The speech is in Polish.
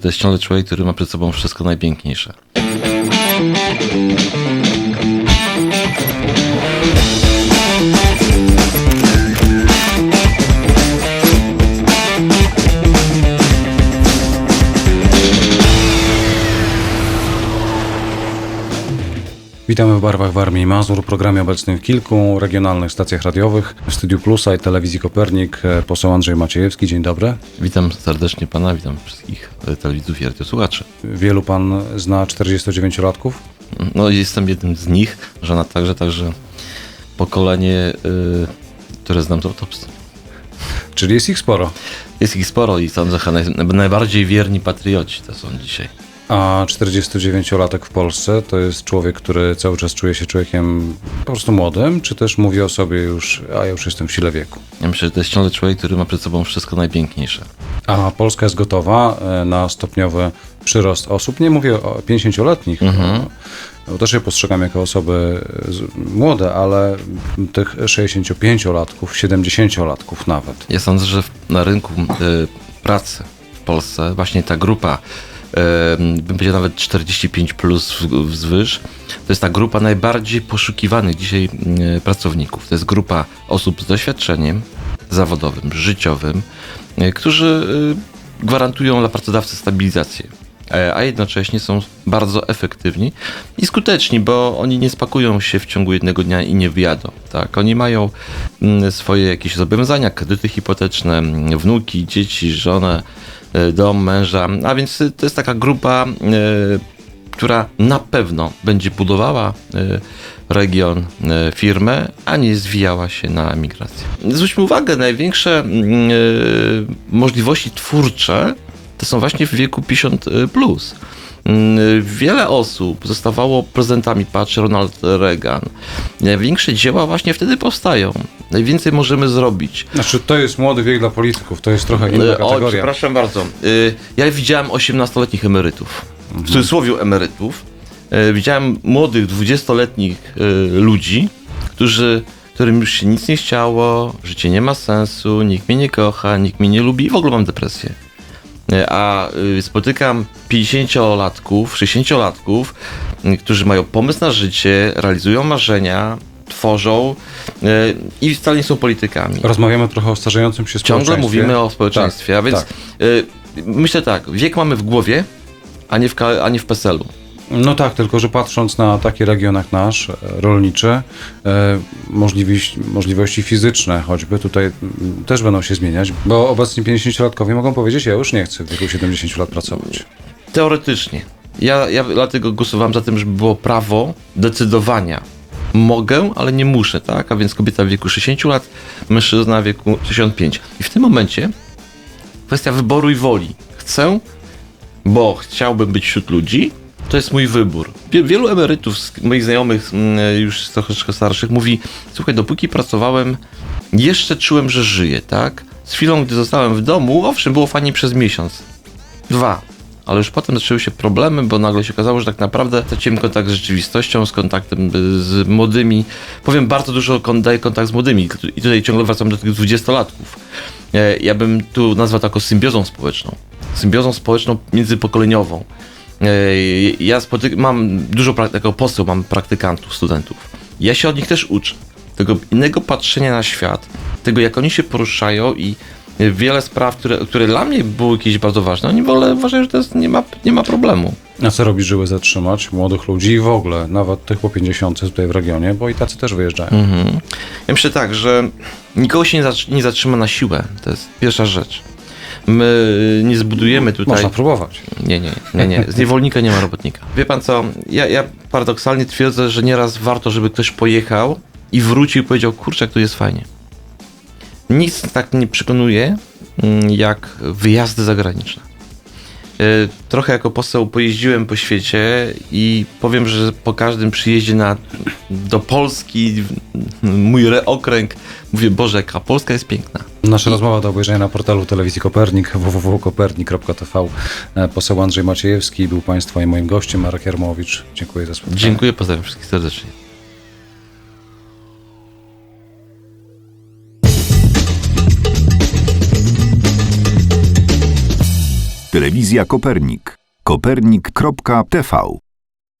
To jest ciągle człowiek, który ma przed sobą wszystko najpiękniejsze. Witamy w barwach w Armii Mazur, programie obecnym w kilku regionalnych stacjach radiowych, w Studiu Plusa i Telewizji Kopernik, e, poseł Andrzej Maciejewski, dzień dobry. Witam serdecznie pana, witam wszystkich e, telewidzów i radiosłuchaczy. Wielu pan zna 49-latków? No jestem jednym z nich, żona także, także pokolenie, y, które znam to autopsy. Czyli jest ich sporo. Jest ich sporo i sądzę, że naj, najbardziej wierni patrioci to są dzisiaj. A 49-latek w Polsce to jest człowiek, który cały czas czuje się człowiekiem po prostu młodym, czy też mówi o sobie już, a ja już jestem w sile wieku? Ja myślę, że to jest ciągle człowiek, który ma przed sobą wszystko najpiękniejsze. A Polska jest gotowa e, na stopniowy przyrost osób. Nie mówię o 50-letnich, bo też je postrzegam jako osoby e, młode, ale tych 65-latków, 70-latków nawet. Ja sądzę, że na rynku y, pracy w Polsce właśnie ta grupa, bym powiedział nawet 45 plus wzwyż, to jest ta grupa najbardziej poszukiwanych dzisiaj y, pracowników. To jest grupa osób z doświadczeniem zawodowym, życiowym, y, którzy y, gwarantują dla pracodawcy stabilizację. e, A jednocześnie są bardzo efektywni i skuteczni, bo oni nie spakują się w ciągu jednego dnia i nie wyjadą. Tak? Oni mają mm, swoje jakieś zobowiązania, kredyty hipoteczne, mm, wnuki, dzieci, żonę, e, dom, męża. A więc y, to jest taka grupa, e, która na pewno będzie budowała e, region, firmę, a nie zwijała się na emigrację. Zwróćmy uwagę, największe mm, możliwości twórcze to są właśnie w wieku 50 plus. Mm, Wiele osób zostawało prezydentami, patrz Ronald Reagan. Największe dzieła właśnie wtedy powstają. Najwięcej możemy zrobić. Znaczy, to jest młody wiek dla polityków, to jest trochę inna E, O, kategoria. przepraszam bardzo. Y, Ja widziałem 18-letnich emerytów. W cudzysłowie emerytów. Y, Widziałem młodych, 20-letnich y, ludzi, którzy, którym już się nic nie chciało, życie nie ma sensu, nikt mnie nie kocha, nikt mnie nie lubi i w ogóle mam depresję. Y, A y, spotykam 50-latków, 60-latków, y, którzy mają pomysł na życie, realizują marzenia, tworzą y, i wcale nie są politykami. Rozmawiamy trochę o starzejącym się Ciągle społeczeństwie. mówimy o społeczeństwie, a więc tak. myślę tak, wiek mamy w głowie, a nie w, a nie w PESEL-u. No tak, tylko że patrząc na taki region jak nasz, e, rolniczy, e, możliwości, możliwości fizyczne choćby tutaj też będą się zmieniać, bo obecni 50-latkowie mogą powiedzieć, ja już nie chcę w wieku 70 lat pracować. Teoretycznie. Ja, ja dlatego głosowałem za tym, żeby było prawo decydowania. Mogę, ale nie muszę, tak? A więc kobieta w wieku 60 lat, mężczyzna w wieku 65. I w tym momencie kwestia wyboru i woli. Chcę, bo chciałbym być wśród ludzi, to jest mój wybór. Wie- Wielu emerytów, moich znajomych, mm, już troszeczkę starszych, mówi: Słuchaj, dopóki pracowałem, jeszcze czułem, że żyję, tak? Z chwilą, gdy zostałem w domu, owszem, było fajnie przez miesiąc, dwa. Ale już potem zaczęły się problemy, bo nagle się okazało, że tak naprawdę straciłem kontakt z rzeczywistością, z kontaktem y, z młodymi. Powiem, bardzo dużo daję kontakt z młodymi i tutaj ciągle wracam do tych dwudziestolatków. E, Ja bym tu nazwał to jako symbiozą społeczną. Symbiozą społeczną międzypokoleniową. Ja mam dużo, prak- jako poseł mam praktykantów, studentów. Ja się od nich też uczę. Tego innego patrzenia na świat, tego jak oni się poruszają i wiele spraw, które, które dla mnie były jakieś bardzo ważne, oni w ogóle uważają, że to jest, nie, ma, nie ma problemu. A co robić, żeby zatrzymać młodych ludzi i w ogóle, nawet tych po 50 tutaj w regionie, bo i tacy też wyjeżdżają. Mhm. Ja myślę tak, że nikogo się nie, nie zatrzyma na siłę. To jest pierwsza rzecz. My nie zbudujemy tutaj. Można próbować. Nie, nie, nie, nie. Z niewolnika nie ma robotnika. Wie pan co? Ja, ja paradoksalnie twierdzę, że nieraz warto, żeby ktoś pojechał i wrócił i powiedział, kurczę, jak tu jest fajnie. Nic tak nie przekonuje, mm, jak wyjazdy zagraniczne. Y, Trochę jako poseł pojeździłem po świecie i powiem, że po każdym przyjeździe na, do Polski, mój okręg, mówię, Boże, jaka Polska jest piękna. Nasza rozmowa do obejrzenia na portalu telewizji Kopernik, www.kopernik.tv. E, Poseł Andrzej Maciejewski był Państwa i moim gościem, Marek Jarmowicz. Dziękuję za spotkanie. Dziękuję, pozdrawiam wszystkich serdecznie. Telewizja Kopernik. Kopernik.tv